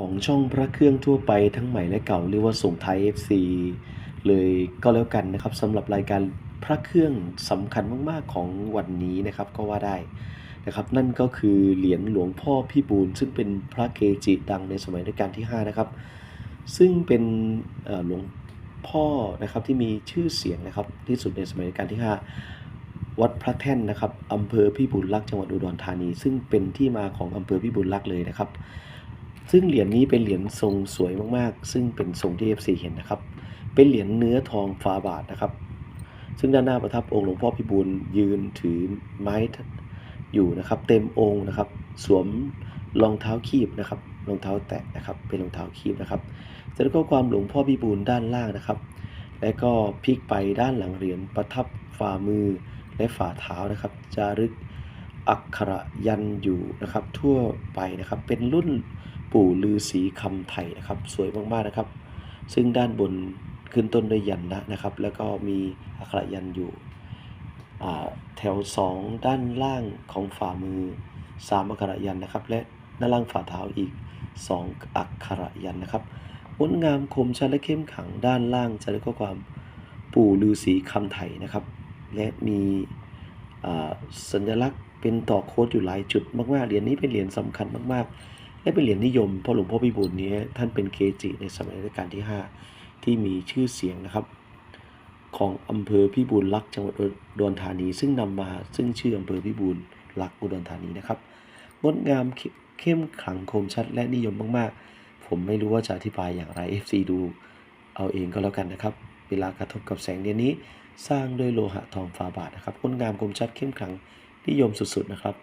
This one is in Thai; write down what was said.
ของช่องพระเครื่องทั่วไปทั้งใหม่และเก่าเรียกว่าส่งท้าย FC เลยก็แล้วกันนะครับสำหรับรายการพระเครื่องสำคัญมากๆของวันนี้นะครับก็ว่าได้นะครับนั่นก็คือเหรียญหลวงพ่อพี่บูลซึ่งเป็นพระเกจิดังในสมัยรัชกาลที่ 5 นะครับ ซึ่งเป็นหลวงพ่อนะครับที่มีชื่อเสียงนะครับที่สุดในสมัยรัชกาลที่ 5 วัดพระแท่นนะครับอำเภอพิบูลรักษ์จังหวัดอุดรธานี ซึ่งเป็นที่มาของอำเภอพิบูลรักษ์เลยนะครับ ซึ่งเหรียญนี้เป็นเหรียญทรงสวยมากๆ ซึ่งเป็นทรงที่ FC เห็นนะครับ เป็นเหรียญเนื้อทองฝาบาทนะครับ ซึ่งด้านหน้าประทับองค์หลวงพ่อพิบูลยืนถือไม้อยู่นะครับ เต็มองค์นะครับ สวมรองเท้าคีบนะครับ รองเท้าแตะนะครับ เป็นรองเท้าคีบนะครับแล้วก็ความหลวงพ่อพิบูลด้านล่างนะครับ และก็พลิกไปด้านหลังเหรียญประทับฝ่ามือและฝ่าเท้านะครับ จารึกอักขระยันอยู่นะครับ ทั่วไปนะครับ เป็นรุ่น ปู่ลือศรีคำไทยนะครับ สวยมากๆนะครับ ซึ่งด้านบนขึ้นต้นด้วยยันนะนะครับ แล้วก็มีอักขระยันอยู่แถวสองด้านล่างของฝ่ามือสามอักขระยันนะครับ และด้านล่างฝ่าเท้าอีกสองอักขระยันนะครับงดงามคมชัดและเข้มขังด้านล่างจะได้ข้อความปู่ลือศรีคำไทยนะครับ และมีสัญลักษณ์เป็นต่อโค้ดอยู่หลายจุดมากๆเหรียญนี้เป็นเหรียญสำคัญมากๆ และเป็นเหรียญนิยมเพราะหลวงพ่อพิบูลนี้ท่านเป็นเกจิในสมัยรัชกาลที่ 5 ที่มีชื่อเสียงนะครับของอำเภอพิบูลรักษ์จังหวัดอุดรธานี ซึ่งนำมาซึ่งชื่ออำเภอพิบูลรักษ์อุดรธานีนะครับงดงามเข้เข้มขลังคมชัดและนิยมมากๆ ผมไม่รู้ว่าจะอธิบายอย่างไร FC ดูเอาเองก็แล้วกันนะครับ เวลากระทบกับแสงเดือนนี้ สร้างด้วยโลหะทองฝาบาทนะครับงดงามคมชัดเข้มขลังนิยมสุดๆนะครับ